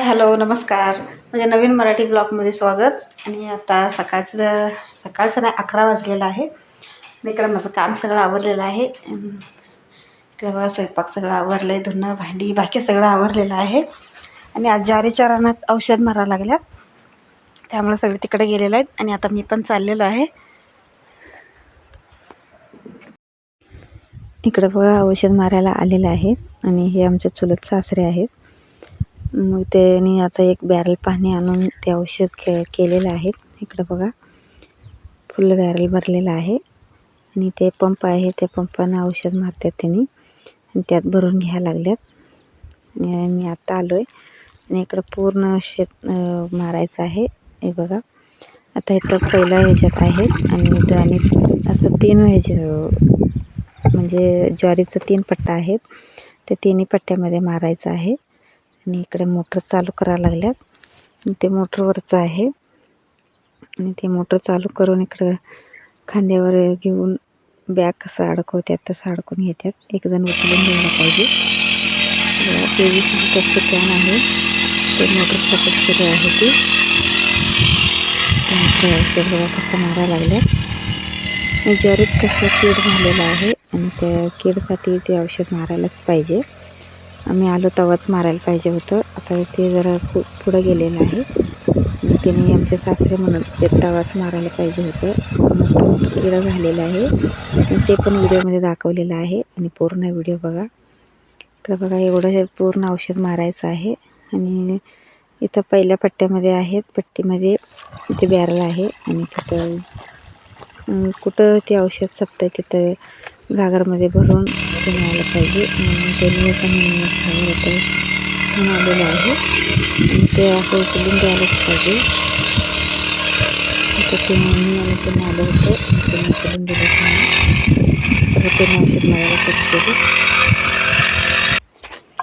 Hi hello नमस्कार. म्हणजे नवीन मराठी ब्लॉगमध्ये स्वागत. आणि आता सकाळचं सकाळचं नाही अकरा वाजलेलं आहे. इकडं माझं काम सगळं आवरलेलं आहे. इकडं इकडे बघा स्वयंपाक सगळं आवरलं आहे धुणं भांडी बाकी सगळं आवरलेलं आहे. आणि आज जारीच्या रानात औषध मारा लागल्यात. त्यामुळे सगळे तिकडे गेलेलं आहेत. आणि आता मी पण चाललेलो आहे. इकडं बघा औषध मारायला आलेलं आहे. आणि हे आमच्या चुलत सासरे आहेत. मग त्यानी आता एक बॅरल पाणी आणून ते औषध के केलेलं आहे. इकडं बघा. फुल बॅरल भरलेलं आहे. आणि ते पंप आहे त्या पंपानं औषध मारतात त्यांनी. आणि त्यात भरून घ्यायला लागल्यात. मी आत्ता आलो आहे आणि इकडं पूर्ण शेत मारायचं आहे. हे बघा. आता इथं पहिल्या ह्याच्यात आहे आणि इथं आणि असं तीन ह्याचे म्हणजे ज्वारीचं तीन पट्टा आहेत. ते तिन्ही पट्ट्यामध्ये मारायचं आहे. आणि इकडे मोटर चालू करायला लागल्यात. ते मोटरवरचं आहे. आणि ते मोटर चालू करून इकडं खांद्यावर घेऊन बॅग कसं अडकवतात तसं अडकून घेतात. एकजण उचलून घ्यायला पाहिजे. ते तेवीस लिटरचं कॅन आहे. ते मोटर सपोर्ट सुरू आहे ती. बघा कसं मारायला लागल्यात. आणि ज्वारीत कसं कीड झालेलं आहे आणि त्या कीडसाठी ते औषध मारायलाच पाहिजे. आम्ही आलो तवाच मारायला पाहिजे होतं. आता ते जरा पु पुढं गेलेलं आहे. तिने त्याने आमचे सासरे म्हणत होते तवाच मारायला पाहिजे होतं. मोठं मोठं किडं झालेलं आहे. आणि ते पण व्हिडिओमध्ये दाखवलेलं आहे. आणि पूर्ण व्हिडिओ बघा. इकडं बघा एवढं हे पूर्ण औषध मारायचं आहे. आणि इथं पहिल्या पट्ट्यामध्ये आहेत. पट्टीमध्ये इथे बॅरल आहे. आणि तिथं कुठं ते औषध सपतं तिथं घागरमध्ये भरून ते न्यायला पाहिजे. म्हणून ते मी पण घागर होतं आलेलं आहे. आणि ते असं उचलून द्यायलाच पाहिजे. तर ते मी आणि ते आलं होतं. ते उचलून दिलं तर ते औषध मारायला सुरू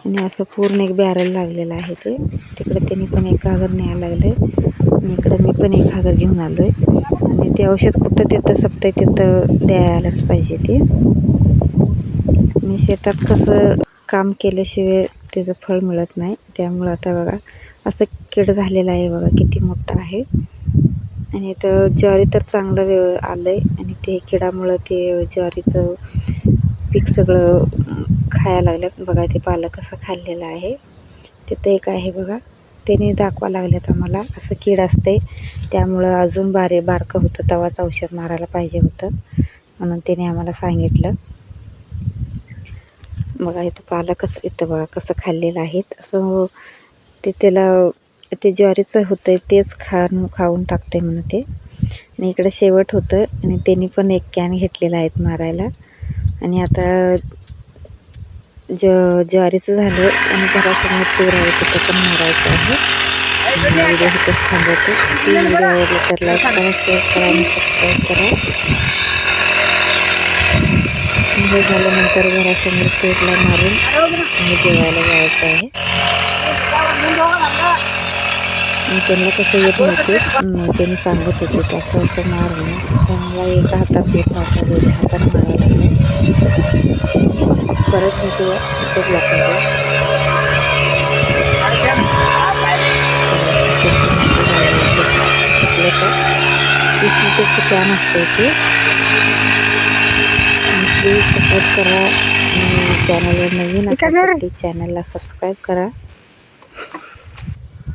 आणि असं पूर्ण एक बॅरल लागलेलं आहे ते. तिकडे त्यांनी पण एक घागर न्यायला लागलं. आणि इकडं मी पण एक घागर घेऊन आलो आहे आणि ते औषध कुठं तिथं सप्ताह तिथं द्यायलाच पाहिजे ते. आणि शेतात कसं काम केल्याशिवाय त्याचं फळ मिळत नाही. त्यामुळं आता बघा असं कीड झालेलं आहे बघा किती मोठं आहे. आणि इथं ज्वारी तर चांगलं व्यव आलं आहे आणि ते किडामुळं ते ज्वारीचं पीक सगळं खायला लागल्यात. बघा ते पालक कसं खाल्लेलं आहे. तिथं एक आहे बघा. त्याने दाखवा लागल्यात आम्हाला. असं कीड असते. त्यामुळं अजून बारे बारकं होतं. तवाच औषध मारायला पाहिजे होतं. म्हणून त्याने आम्हाला सांगितलं. बघा इथं पालक कसं इथं बघा कसं खाल्लेलं आहे. असं ते त्याला ते ज्वारीचं होतं तेच खाऊन खाऊन टाकते म्हणून ते. आणि इकडं शेवट होतं. आणि त्यांनी पण एक कॅन घेतलेला आहेत मारायला. आणि आता ज ज्वारीचं झालं आणि घरासमोर तूर आहे तिथं पण मारायचं आहे आणि व्हिडिओ इथंच थांबवते ती व्हिडिओ आवडली तर लाईक करा शेअर करा आणि सबस्क्राईब करा आणि हे झाल्यानंतर घरासमोर तूरला मारून आणि जेवायला जायचं आहे आणि त्यांना कसं येत नव्हते अं, त्यांनी सांगत होते की असं असं मार म्हणून त्यांना एका हातात येत नव्हता दोन्ही हातात मारायला लागले परत तर तीस लिटरचं कॅन असतं ते प्लीज सपोर्ट करा चॅनलवर नवीन असेल प्लीज चॅनलला सबस्क्राईब करा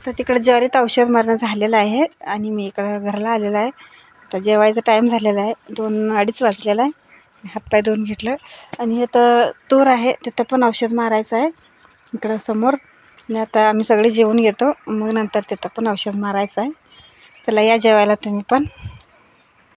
तर तिकडे ज्वारीत औषध मारणं झालेलं आहे आणि मी इकडं घराला आलेला आहे. आता जेवायचा टाईम झालेला आहे. दोन अडीच वाजलेला आहे. हातपाय धुवून घेतलं. आणि हे तर तूर आहे तिथं पण औषध मारायचं आहे. इकडं समोर. आणि आता आम्ही सगळे जेवून घेतो. मग नंतर तिथं पण औषध मारायचं आहे. चला या जेवायला तुम्ही पण.